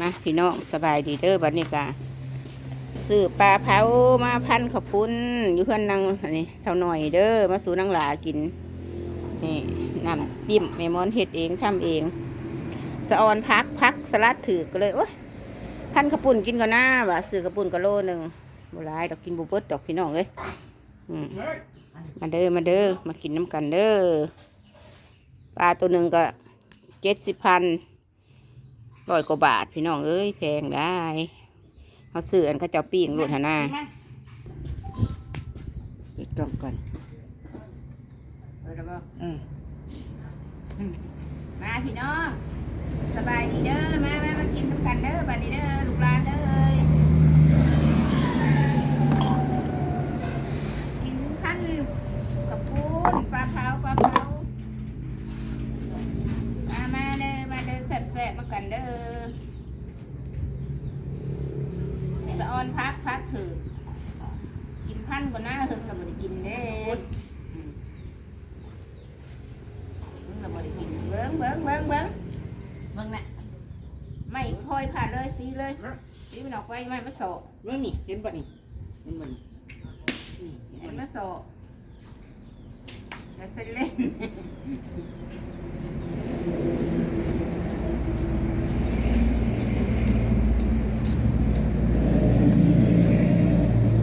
มาพี่น้องสบายดีเด้อบัดนี้กะซื้อปลาเผามาพันขอบปุ้นอยู่เพื่อนนางอันนี้เท่าหน่อยเด้อมาสู่นางหลากินนี่น้ำปิ้มแม่มอนเฮ็ดเองทำเองสะออนพักพักสลัดถือก็เลยโอ๊ยพันขปุ่นกินก่อนหน้าว่าซื้อกระปุ่นกะโลหนึ่งบ่หลายดอกกินบุเบิดดอกพี่น้องเอ้ยมาเด้อมาเด้อมากินน้ำกันเด้อปลาตัวหนึ่งก็เจ็ดสิบพัน ร้อยกว่าบาทพี่น้องเอ้ยแพงได้เขาซื้ออันเขาเจ้าปิ้งรุ่นหนนาปิดกล่องก่อนเออแล้วก็อืมอืมมาพี่น้องสบายดีเด้อมามามากินน้ำกันเด้อบัดนี้เด้อลูกหลานเด้อกินพันกับปูนปลาเผาปลาเผา มามาเด้อมาเด้อแซ่บๆมากันเด้อสะออนพักพัก ถือกินพันกว่าหน้าหึงเราบ่ได้กินเด้ออืมหึงเราบ่ได้กินเบิ้งเบิ้งเบิ้งเบิ้งเบิ่งน่ะไม่พลอยผ่านเลยสีเลยสีมันออกไปไม่มาโสเบิ่งนี่เห็นบ่นี่เห็นบ่นี่นี่เห็นมับ่นนี่มาโสจะเส้นเล่น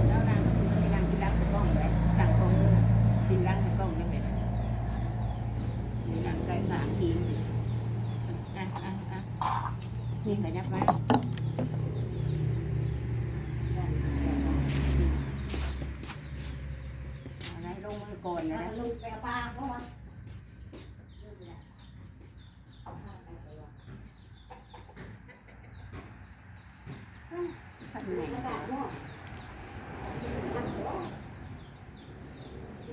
แล้วนางก็คือกินล้างกินล้างตะกล้องไว้ต่างกล้องเลยกินล้างตะกล้องนั่นแหละกินล้างไก่สามทีอะอะอะนี่ขยับมาอะไรลงมือ ก่อนนะลูกแปลปลาเขาว่าขันไหนแล้วก็ม้อ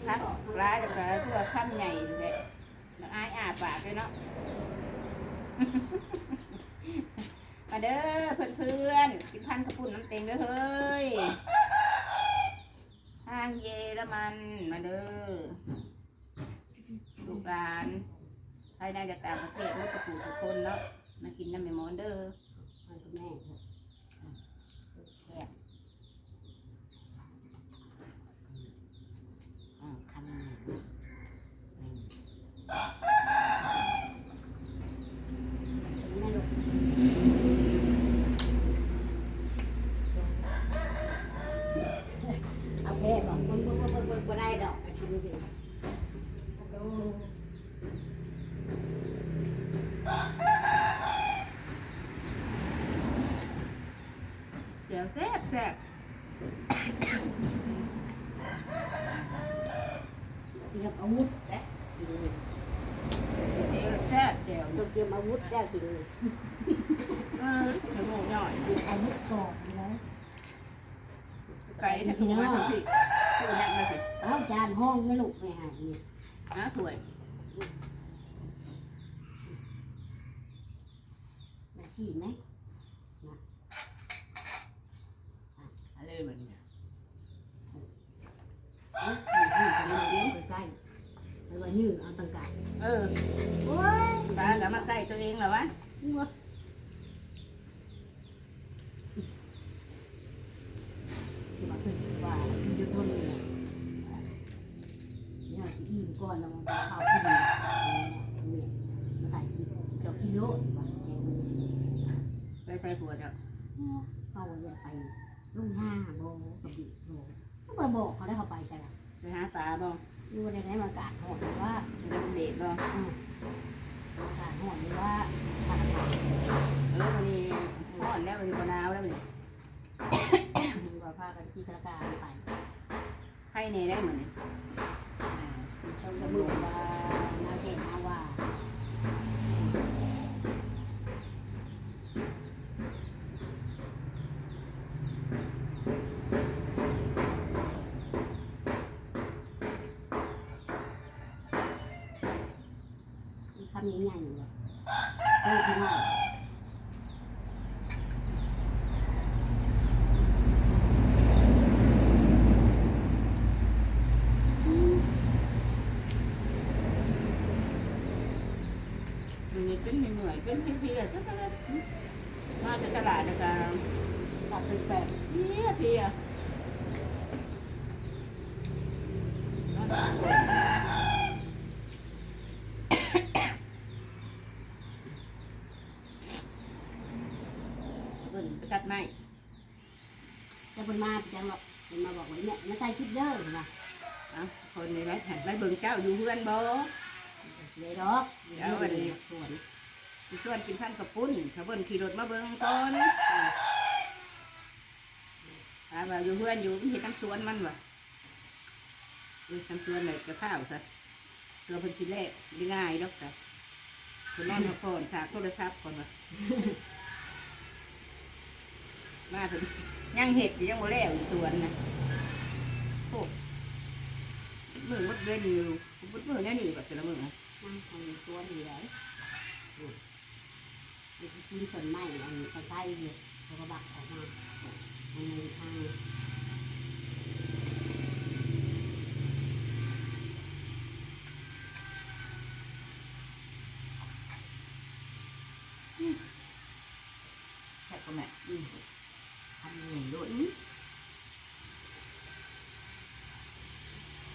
พักร้ายแล้วก็ทั่วข้ามใหญ่เลยแล้วอายอาปากเลยเนาะ มาเด้อเพื่อนเพื่อนๆกินพันกระปุ่นน้ำเต็งเด้อเฮ้ยางเยอรมันมาเด้อลูกหลานภายในจากต่างประเทศไม่กระปูทุกคนเนาะมากินน้ำแม่หมอนเด้อ แม่แซ่บอ่าคำนี้แม่ลูกเอาแค่บอกมันมันมันมันบ่ได้ดอกกินสิ เดี๋ยวแซ่บแซ่บ เตรียมอาวุธและกิน เดี๋ยวแซ่บเดี๋ยว ต้องเตรียมอาวุธแล้วกินเออเดี๋ยวหมูหน่อยเตรียมอาวุธก่อนนะไก่ถ้าถูกมาทำสิถูกยักมาสิเอาจานห้องไม่ลูกไม่หายนี่นะถวยมาชี้ไหมอะไรแบบนี้เอ้ยยืน ไปเลยยืนไปใกล้ไปว่ายืนเอาตังกายเออโอ้ยปลากับมาใกล้ตัวเองเหรอวะงัวที่ว่าเพิ่นว่าสิอยู่ต้นนี่เนี่ยสิอิ่มก่อนแล้วมันจะเข้าที่นี่เนี่ยมาถ่ายคลิปเจ้ากิโลว่าแกงมันไปใส่หัวเจ้าเขาอยากไปลุงห้าโบกับบิโบเขาบอกบอกเขาได้เขาไปใช่ไหมไปหาปลาบ่ ยู่ในไหนอากาศหอดว่าไปกับเด็กบ่อืมกาศหอดว่าทานอาหารเออวันนี้ร้อนแล้ววันนี้หนาวแล้ววันนี้หรือว่าพากันจีตรการไปให้เนได้เหมือนนี้ ชมจะมือว่านาเกนาว่าคำนี้ใหญ่เลยโอ้พี่น้องวันนี้เป็นเหนื่อยเป็นเพลียๆจังมาจากตลาดแล้วก็ตัดเป็นแปดเพี้ยเพียเบิ่นไปตัดไม้ จะเป็นมาจังหรอกเป็นมาบอกว่าเนี่ยมาใส่คลิปเด้อมาอะคนนี้ไว้หันไปเบิ่งเจ้าอยู่เพื่อนบ่เลยดอกส่วนสิชวนกินพันกับปุ้นถ้าเบิ่นขี่รถมาเบิ่งก่อนถ้าว่าอยู่เพื่อนอยู่มันเห็นน้ำสวนมันวะเออน้ำสวนเลยจะข้าวซะเรือเพิ่นสิแลกได้ง่ายดอกจ้ะคนนอนมาก่อนฝากโทรศัพท์ก่อนวะมาเพิ่น ยังเห็ดอยู่ยังบ่แล้วอยู่สวนนะโอ้มือมดเว้นอยู่มดมือแน่นี่แบบแต่ละมือนะนั่งทำตัวดีเลยมีชิ้นส่วนไม้อันนี้เขาใส่อยู่เขาก็บักออกมาในทาง แค่ก็แม่ อืม ทำเงินด้วย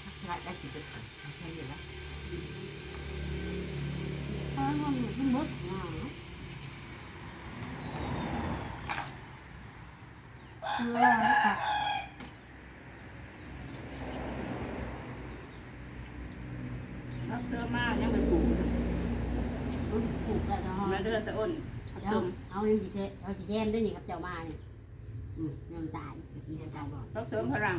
ถ้าใครได้สิบเอ็ดไม่ใช่อยู่แล้ว เออมันมันมดงาเชื่อค่ะ รักเธอมากยังเป็นผูก มันผูกแล้วเนาะ มาเดือนตะอ้น เอา เอาเองสิเซเอาสิเซมด้วยนี่ครับเจ้ามานี่อืมน้ำตาลที่จะจำบอกรักเสริมพลัง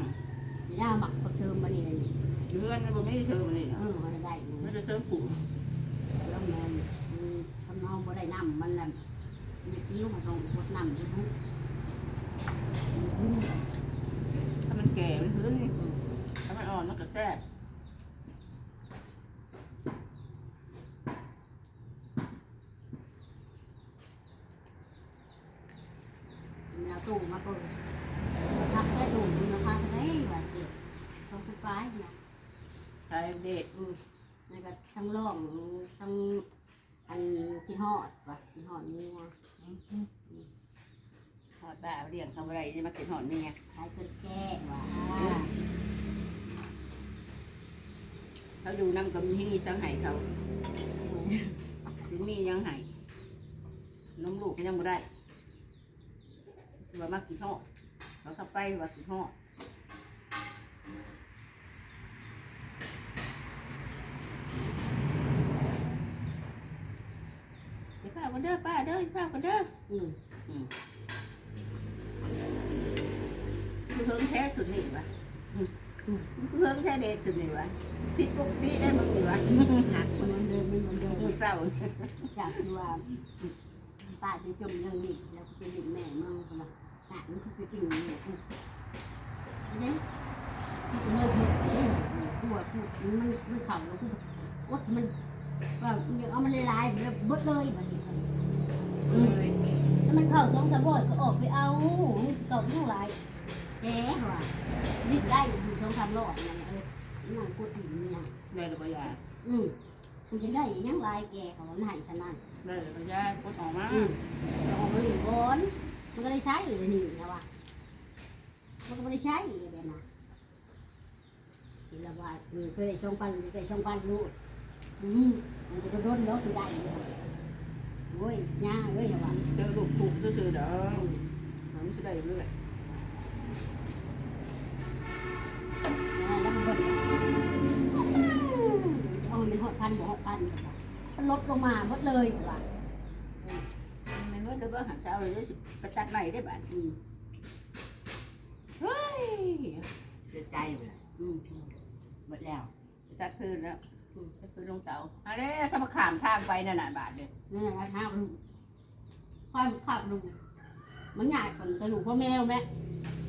นี่น่าหมักผักเชิมมานี่เลยนี่เดือนมันบ่ไม่ได้เสริมนี่เออมันได้มัมันนจะเสริมผูกแล้วมันมันทำเอาบ่ได้น้ำมันแหละมันกิ้วมันต้องกดน้ำที่ทุกถ้ามันแก่มันหืนถ้ามันอ่อนมันก็แซ่บ มันเอาตู้มาเปิดทับได้ตู้มันราคาเท่าไหร่วะเด็กต้องคุณฟ้าเนี่ย ใช้ เด็ดอืมแล้วก็ทั้งร่องทั้งอันกินฮอดวะกินฮอดนี่นะทอดบ้าเลี้ยงเขาอะไรจะมากินหอนนี่ไงใช้เกินแก้วะเขาอยู่น้ำกับที่นี่สังไห้เขาถึงมียังไห้นมลูกก็ยังบ่ได้ว่ามากินหอดเขาเข้าไปว่ากินหอดเดี๋ยวป้ากันเด้อป้าเด้อป้ากันเด้ออืมคือเฮิงแท้สุดนี่วะคือเฮิงแท้เด็ดสุดนี่วะผิดปกติได้มึงนี่วะหักมันเหมือนเดิมมันเหมือนเดิมมือเศร้าจากที่ว่าป้าจะจมยังดิแล้วก็เป็นดิแม่เมืองเขามาหนักมันคือไปกินเนี่ยกูอันนี้กูเลิกเห็ดเลยกูว่ากูมันมันเข่าแล้วกูกดมันว่าอย่างเอามันลายๆแบบบดเลยแบบนี้ เลยแล้วมันเข่าสองสามร้อยก็ออกไปเอามันเก่ายิ่งหลายแย่ว่ะวิ่งได้อยู่สองสามร้อยนั่นเออนั่งกดถิ่นเนี่ยได้หรือเปล่ายาอืมมันจะได้ยังลายแกเขามันให้ฉันนั่นได้หรือเปล่ายากดออกมาอืมเอาออกมาหนึ่งก้อนมันก็ได้ใช้เลยนี่นะวะมันก็ไม่ได้ใช้เลยเดี๋ยวนะทีละบาทอืมเคยได้ช่องพันเคยได้ช่องพันรู้อืมมันจะโดนแล้วตัวได้เลย โอ้ยย่าเอ้ยนะวะเจอลูกถูกซื่อๆเด้อมันจะได้เรื่อยย่าแล้วมันโดนเอามันเป็นหอดพันบ่หอดพันมันลดลงมาหมดเลยว่ะมันว่าเดี๋ยวเบอร์หันเช้าเลยจะไปตัดใหม่ได้บ้านอืมเฮ้ยเสียใจเลยอืมหมดแล้วจะตัดคืนแล้ว จะคืนลงเสาอะไรถ้ามาขามทางไปนั่นน่ะบาทเลยนี่นแหละห้าลูกความขับลูกมันใหญ่คนสรุปพ่อแม่แม่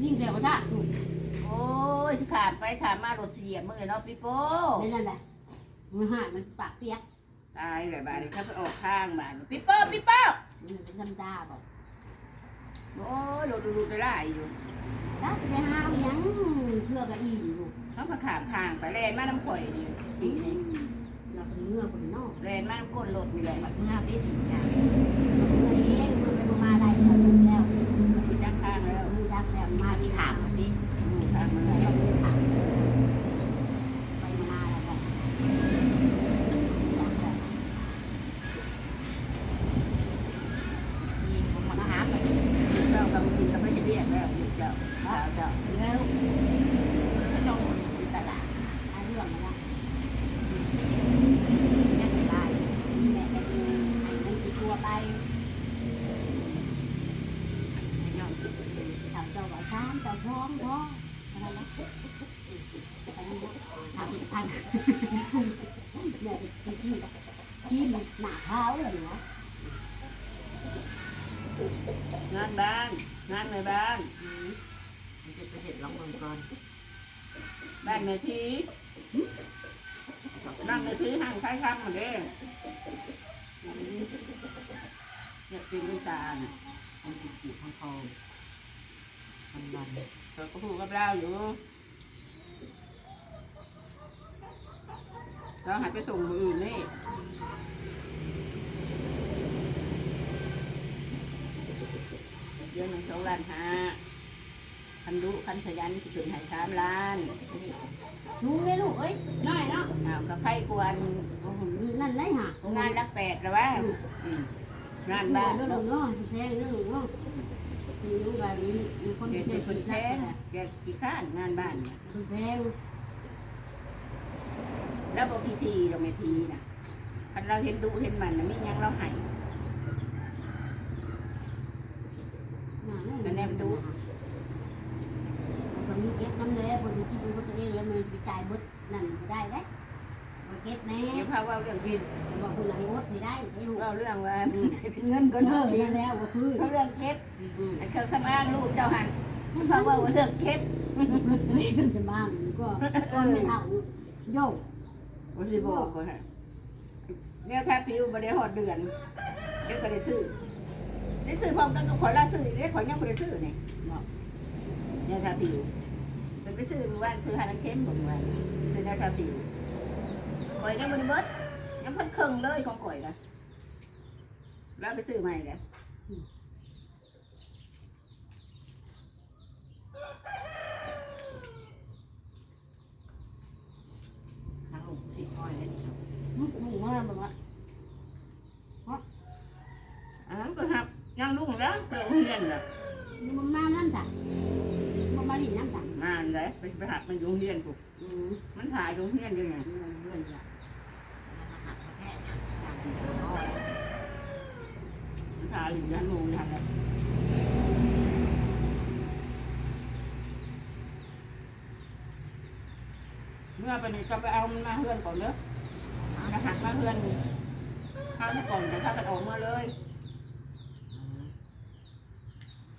ยิ่งเสียกว่าท่าลูกโอ้ยที่ขามไปขามมารถเสียบมึงเลยเนาะพี่โป้ไม่นั่นแหละมันหามันปากเปียกตายเลยบาทเลยถ้าไปออกทางบาทพี่โป้พี่โป้มันเป็นจำดาบอกโอ้ยรถดูๆไปไล่อยู่ถ้าไปห้ามยัง เพื่อกับอิ่มลูกเขาก็ขามทางไปแลนมาน้ำข่อยนี่อีนี่เราเป็นเมื่อคนนอกแลนมาน้ำก้นรถนี่แหละหมดเมื่อที่สิงเนี่ยเมื่อเองมันไปมาได้เานเจ้าท้องท้องอะไรนะไปนั่นนะทำทำเนี่ยที่ที่ที่มันหนาเท้าเลยเนาะงานบ้านงานในบ้านมันจะไปเห็ดลองเมืองก่อนบ้านในทีนั่งในทีห่างคล้คำเหมือนเดิมเนี่ยกินด้วยตาเนี่ยมันติดอยู่ข้างคอ มันมันเราก็พูดกับเราอยู่เราหายไปส่งมืออื่นนี่เดือนหนึ่งสองล้านห้าคันดุคันขยันสิถึงหายสามล้านชูเลยลูกเอ้ยน้อยเนาะอ้าวก็ไข่กวนนั่นเลยฮะงานละแปดแล้ววะอืมงานบ้านเนาะแพงเนาะ เนาะคือแบบนี้มีคนเดี๋ยวจ็จะบคนแพงแกกี่ข้านงานบ้านเนี่ยคนแพงแล้วบอกทีทีเราไม่ทีนะคันเราเห็นดูเห็นมันนะมียังเราหายก็มีเก็บน้ำเลยบนที่เป็นคนตัวเองแล้วมันไปจ่ายบดนั่นได้ไหมมา เก็บแน่เดี๋ยวพาเว่าเรื่องบินบอกคนหลังบดไม่ได้ไม่รู้เว่าเรื่องว่าเป็นเงินก็เอเนาะอแล้วก็คือเขาเรื่องเคสไอ้เครื่องสำอางลูกเจ้าหันเพราะว่าเรื่องเคสนี่ก็จะบ้างก็ก็ไม่เอาโยกวันที่บอกก็ฮะเนี่ยถ้าผิวบริหอดเดือนเดี๋ยวก็ได้ซื้อได้ซื้อพร้อมกันกับขอยล่าซื้อเดี๋ยวขอยยังไม่ได้ซื้อนี่บอกเนี่ยถ้าผิวเป็นไปซื้อเมื่อวานซื้อหาน้ำเค็มบอกเมื่อวานซื้อเนี่ยถ้าผิว ข่อยยังบริเบิดยังเพิ่นเครื่องเลยของข่อยนะแล้วไปซื้อใหม่แล้วทั้งลูกสี่ห้อยเลยมึงว่าแบบว่าอ่าก็หับยังลุงแล้วเพื่อเรียนน่ะมันมานั่นจ้ะมันมาดินั่นจ้ะงานเลยไปไปหัดมันอยู่โรงเรียนกูอืมมันถ่ายอยู่โรงเรียนอยู่ไงเรื่องจ้ะ แค่ทางน้อย มันถ่ายอยู่ยันโมงยันเลยเมื่อไปนี่ก็ไปเอามันมาเฮือนก่อนเด้อจะหักมาเฮือนข้าวที่ก่อนจะข้าวกันออกเมื่อเลย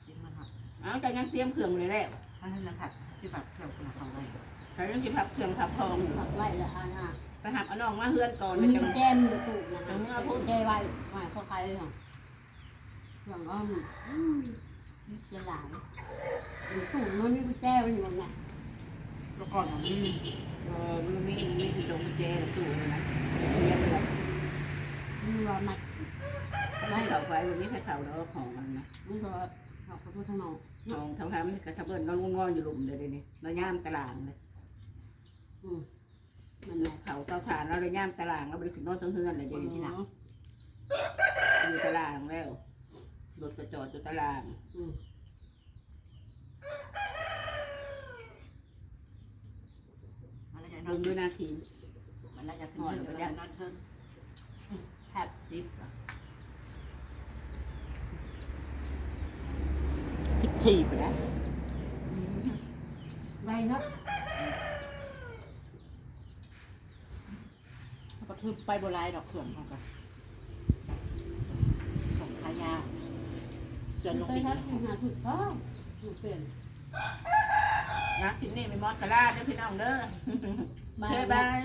จริงมันหักเอาจะยังเตรียมเครื่องเลยแหละถ้าท่านนั้นหักที่แบบเกี่ยวกับเขาเลยใครยังสิพับเครื่องพับทองอยู่ผักไว้ละอันน่ะไปหักเอาน้องมาเฮือนก่อนมัมันนจะแจมประตูนะพูดแจไว้ไว้เขาใครเลยเหรอ อย่างก็จะหลานตู้มันนี่กุญแจมันอยู่ตรงไงแล้วก่อนมันนี่เออมันมีมันมีอยู่ตรงกุญแจประตูเลยนะเรียนไปแล้วมันว่ามัดไม่เข่าไฟวันนี้ไฟเขาแล้วของมันนะมันก็เขาก็พูดทางนอกของเท่าทำกระทับเบิ้ลนอนงอนอยู่หลุมเลยเดี๋ยวนี่เราย่ามตารางเลยอืมมันเขาเตาถ่านเราเลยย่ามตารางเราไปขึ้นนอนทั้งเฮือนเลยเดี๋ยวนี้ที่หลังอยู่ตารางแล้ว รถกระจอดอยู่ตารางอืมมันแล้วจะนลอนงด้วยนาทีมันแล้วจะขึ้นเรื่องนอนเพิ่มแทบสิบคิดฉี่ไปแล้วไรเนาะแล้วก็ทึบไปโบราณดอกเขื่อนเขากันส่งขายาว เสือลงไปอีกครับหาถูกต้อถูกเป็นนะทีนี้ไม่มอดกระลาเด้อพี่น้องเด้อมาโอเคบาย